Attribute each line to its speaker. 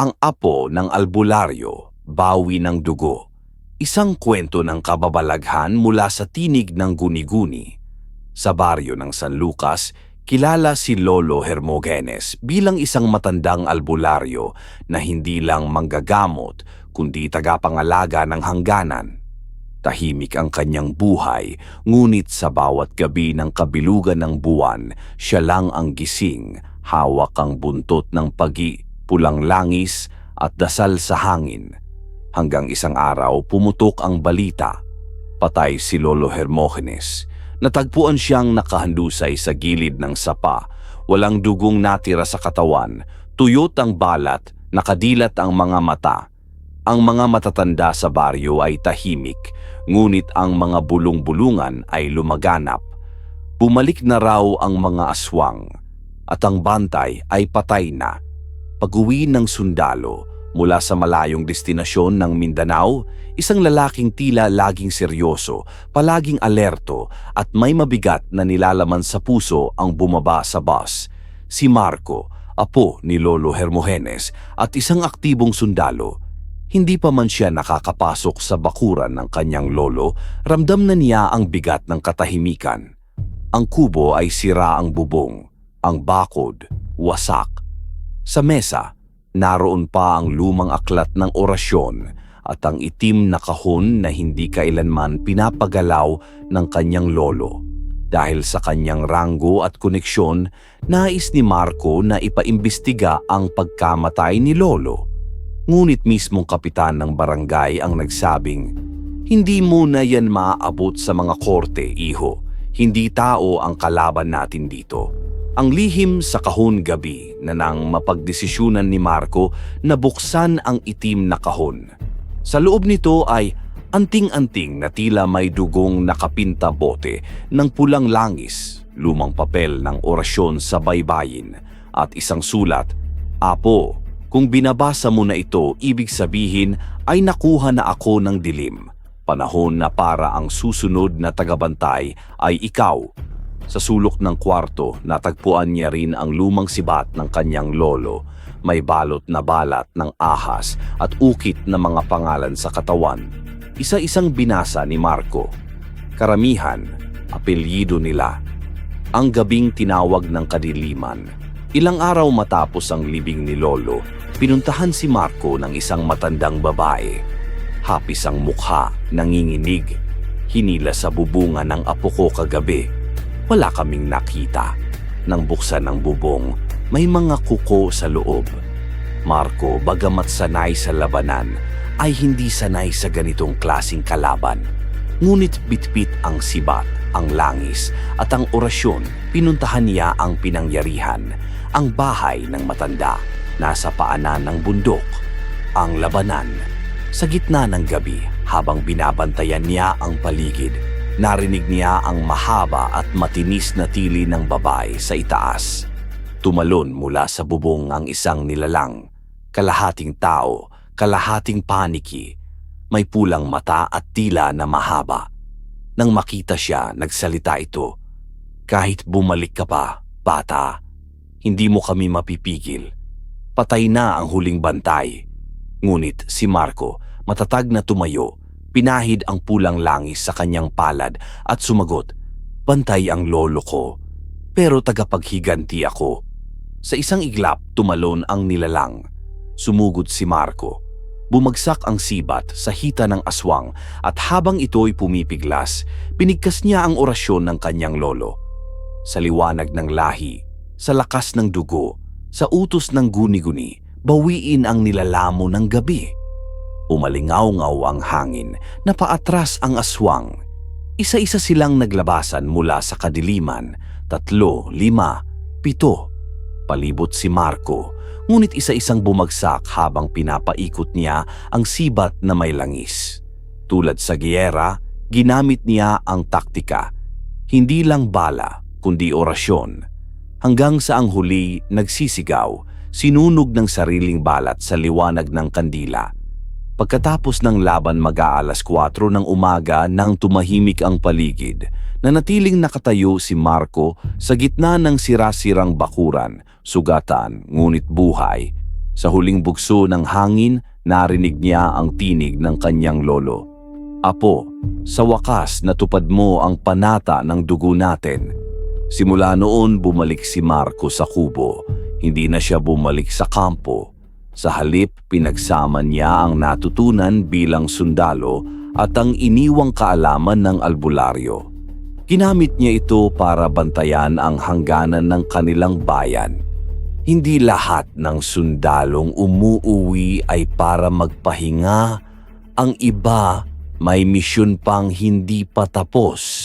Speaker 1: Ang apo ng albularyo, bawi ng dugo. Isang kwento ng kababalaghan mula sa tinig ng guni-guni. Sa baryo ng San Lucas, kilala si Lolo Hermogenes bilang isang matandang albularyo na hindi lang manggagamot kundi tagapangalaga ng hangganan. Tahimik ang kanyang buhay, ngunit sa bawat gabi ng kabilugan ng buwan, siya lang ang gising, hawak ang buntot ng pagi, pulang langis at dasal sa hangin. Hanggang isang araw pumutok ang balita. Patay si Lolo Hermogenes. Natagpuan siyang nakahandusay sa gilid ng sapa. Walang dugong natira sa katawan. Tuyot ang balat, nakadilat ang mga mata. Ang mga matatanda sa baryo ay tahimik, ngunit ang mga bulong-bulungan ay lumaganap. Bumalik na raw ang mga aswang, at ang bantay ay patay na. Pag-uwi ng sundalo mula sa malayong destinasyon ng Mindanao, isang lalaking tila laging seryoso, palaging alerto at may mabigat na nilalaman sa puso ang bumaba sa bus. Si Marco, apo ni Lolo Hermogenes at isang aktibong sundalo. Hindi pa man siya nakakapasok sa bakuran ng kanyang lolo, ramdam na niya ang bigat ng katahimikan. Ang kubo ay sira ang bubong, ang bakod, wasak. Sa mesa, naroon pa ang lumang aklat ng orasyon at ang itim na kahon na hindi kailanman pinapagalaw ng kanyang lolo. Dahil sa kanyang ranggo at koneksyon, nais ni Marco na ipaimbestiga ang pagkamatay ni lolo. Ngunit mismong kapitan ng barangay ang nagsabing, Hindi mo na yan maaabot sa mga korte, iho. Hindi tao ang kalaban natin dito. Ang lihim sa kahon gabi na nang mapagdesisyunan ni Marco na buksan ang itim na kahon. Sa loob nito ay anting-anting na tila may dugong nakapinta bote ng pulang langis, lumang papel ng orasyon sa baybayin at isang sulat, Apo, kung binabasa mo na ito, ibig sabihin ay nakuha na ako ng dilim. Panahon na para ang susunod na tagabantay ay ikaw. Sa sulok ng kwarto, natagpuan niya rin ang lumang sibat ng kanyang lolo. May balot na balat ng ahas at ukit na mga pangalan sa katawan. Isa-isang binasa ni Marco. Karamihan, apelyido nila. Ang gabing tinawag ng kadiliman. Ilang araw matapos ang libing ni Lolo, pinuntahan si Marco ng isang matandang babae. Hapis ang mukha, nanginginig. Hinila sa bubunga ng apo ko kagabi. Wala kaming nakita. Nang buksan ang bubong, may mga kuko sa loob. Marco, bagamat sanay sa labanan, ay hindi sanay sa ganitong klasing kalaban. Ngunit bitbit ang sibat, ang langis, at ang orasyon, pinuntahan niya ang pinangyarihan, ang bahay ng matanda nasa paanan ng bundok, ang labanan. Sa gitna ng gabi, habang binabantayan niya ang paligid, narinig niya ang mahaba at matinis na tili ng babae sa itaas. Tumalon mula sa bubong ang isang nilalang, kalahating tao, kalahating paniki, may pulang mata at tila na mahaba. Nang makita siya, nagsalita ito, Kahit bumalik ka pa, bata, hindi mo kami mapipigil patay na ang huling bantay. Ngunit si Marco, matatag na tumayo, pinahid ang pulang langis sa kanyang palad at sumagot, Bantay ang lolo ko, pero tagapaghiganti ako. Sa isang iglap, tumalon ang nilalang. Sumugod si Marco. Bumagsak ang sibat sa hita ng aswang at habang ito'y pumipiglas, pinigkas niya ang orasyon ng kanyang lolo. Sa liwanag ng lahi, sa lakas ng dugo, sa utos ng guni-guni, bawiin ang nilalamo ng gabi. Umalingaw-ngaw ang hangin, napaatras ang aswang. Isa-isa silang naglabasan mula sa kadiliman, tatlo, lima, pito. Palibot si Marco, ngunit isa-isang bumagsak habang pinapaikot niya ang sibat na may langis. Tulad sa giyera, ginamit niya ang taktika. Hindi lang bala, kundi orasyon hanggang sa ang huli nagsisigaw, sinunog ng sariling balat sa liwanag ng kandila. Pagkatapos ng laban mag-aalas 4 ng umaga nang tumahimik ang paligid, nanatiling nakatayo si Marco sa gitna ng sirasirang bakuran, sugatan, ngunit buhay. Sa huling bugso ng hangin, narinig niya ang tinig ng kanyang lolo. Apo, sa wakas natupad mo ang panata ng dugo natin. Simula noon bumalik si Marco sa kubo. Hindi na siya bumalik sa kampo. Sa halip, pinagsama niya ang natutunan bilang sundalo at ang iniwang kaalaman ng albularyo. Ginamit niya ito para bantayan ang hangganan ng kanilang bayan. Hindi lahat ng sundalong umuuwi ay para magpahinga. Ang iba may misyon pang hindi pa tapos.